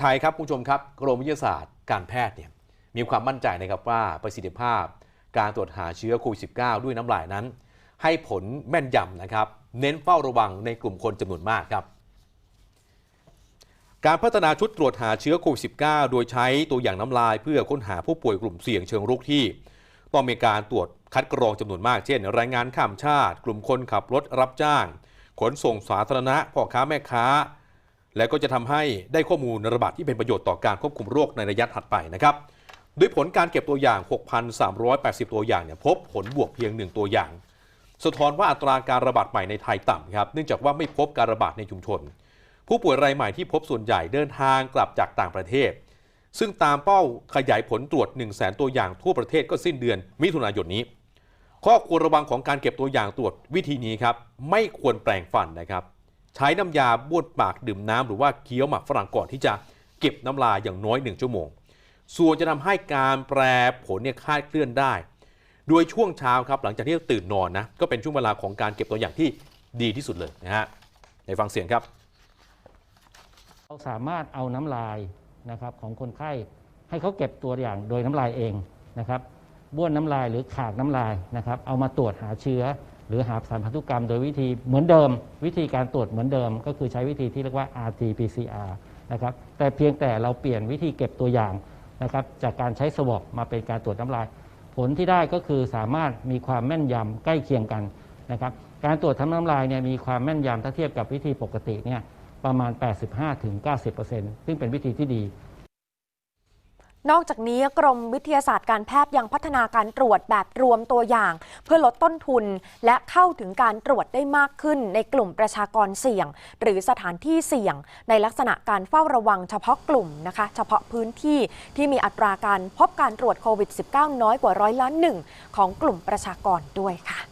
ไทยครับคุณผู้ชมครับกรมวิทยาศาสตร์การแพทย์เนี่ยมีความมั่นใจนะครับว่าประสิทธิภาพ การตรวจหาเชื้อโควิด -19 ด้วยน้ำลายนั้น ให้ผลแม่นยำนะครับ เน้นเฝ้าระวังในกลุ่มคนจำนวนมากครับ การพัฒนาชุดตรวจหาเชื้อโควิด -19 โดยใช้ตัวอย่างน้ำลายเพื่อค้นหาผู้ป่วยกลุ่มเสี่ยงเชิงรุกที่ ต้องมีการตรวจคัดกรองจำนวนมากเช่นแรงงานข้ามชาติ กลุ่มคนขับรถรับจ้าง ขนส่งสาธารณะพ่อค้าแม่ค้า และก็จะทำให้ได้ข้อมูลระบาดที่เป็นประโยชน์ต่อการควบคุมโรคในระยะถัดไปนะครับด้วยผลการเก็บตัวอย่าง 6,380 ตัวอย่างเนี่ยพบผลบวกเพียง 1 ตัวอย่าง สะท้อนว่าอัตราการระบาดใหม่ในไทยต่ำครับเนื่องจากว่าไม่พบการระบาดในชุมชน ผู้ป่วยรายใหม่ที่พบส่วนใหญ่เดินทางกลับจากต่างประเทศ ซึ่งตามเป้าขยายผลตรวจ 1 0 0 0 0แตัวอย่างทั่วประเทศก็สิ้นเดือนมิถุนายนนี้ ข้อควรระวังของการเก็บตัวอย่างตรวจวิธีนี้ครับไม่ควรแปลงฟันนะครับ ใช้น้ำยาบ้วนปากดื่มน้ำหรือว่าเคี้ยวหมักฝรั่งก่อนที่จะเก็บน้ำลายอย่างน้อย 1 ชั่วโมง ส่วนจะทำให้การแปรผลเนี่ยคลาดเคลื่อนได้ โดยช่วงเช้าครับหลังจากที่ตื่นนอนนะก็เป็นช่วงเวลาของการเก็บตัวอย่างที่ดีที่สุดเลยนะฮะในฟังเสียงครับ เราสามารถเอาน้ำลายนะครับของคนไข้ให้เขาเก็บตัวอย่างโดยน้ำลายเองนะครับบ้วนน้ำลายหรือขากน้ำลายนะครับเอามาตรวจหาเชื้อ หรือหาสารพันธุกรรมโดยวิธีเหมือนเดิม วิธีการตรวจเหมือนเดิม ก็คือใช้วิธีที่เรียกว่า RT-PCR นะครับแต่เพียงแต่เราเปลี่ยนวิธีเก็บตัวอย่างนะครับจากการใช้สวอปมาเป็นการตรวจน้ำลาย ผลที่ได้ก็คือสามารถมีความแม่นยำใกล้เคียงกันนะครับการตรวจทำน้ำลายเนี่ยมีความแม่นยำถ้าเทียบกับวิธีปกติเนี่ยประมาณ 85-90%ซึ่งเป็นวิธีที่ดี นอกจากนี้กรมวิทยาศาสตร์การแพทย์ยังพัฒนาการตรวจแบบรวมตัวอย่าง เพื่อลดต้นทุนและเข้าถึงการตรวจได้มากขึ้นในกลุ่มประชากรเสี่ยง หรือสถานที่เสี่ยง ในลักษณะการเฝ้าระวังเฉพาะกลุ่มนะคะ เฉพาะพื้นที่ที่มีอัตราการพบการตรวจโควิด -19 น้อยกว่าร้อยละหนึ่งของกลุ่มประชากรด้วยค่ะ